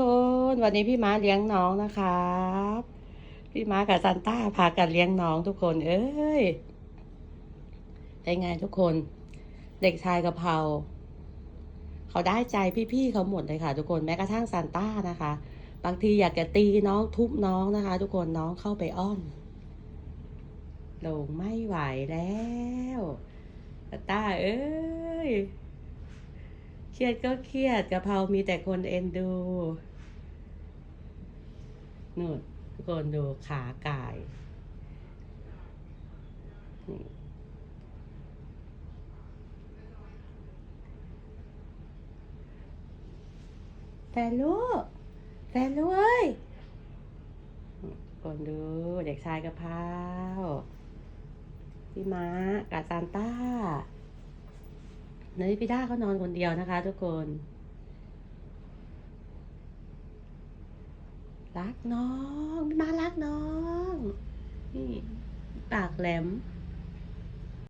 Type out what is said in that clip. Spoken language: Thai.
คนวันนี้พี่ม้าเลี้ยงน้องนะครับ พี่ม้ากับซันต้าพากันเลี้ยงน้องทุกคน เอ้ยเป็นไงทุกคน เด็กชายกะเพราเขาได้ใจพี่ๆเขาหมดเลยค่ะ ทุกคนแม้กระทั่งซันต้านะคะ บางทีอยากจะตีน้องทุบน้องนะคะ ทุกคนน้องเข้าไปอ้อมลงไม่ไหวแล้วซันต้าเอ้ย เครียดก็เครียดกะเพรามีแต่คนเอ็นดูนู่นกคนดูขาไก่แฟนลูกแฟนลูกเอ้ยกคนดูเด็กชายกะเพราพี่ม้ากาซานต้า เนยพี่ด้าเขานอนคนเดียวนะคะทุกคน รักน้องมีมารักน้อง นี่ ปากแหลม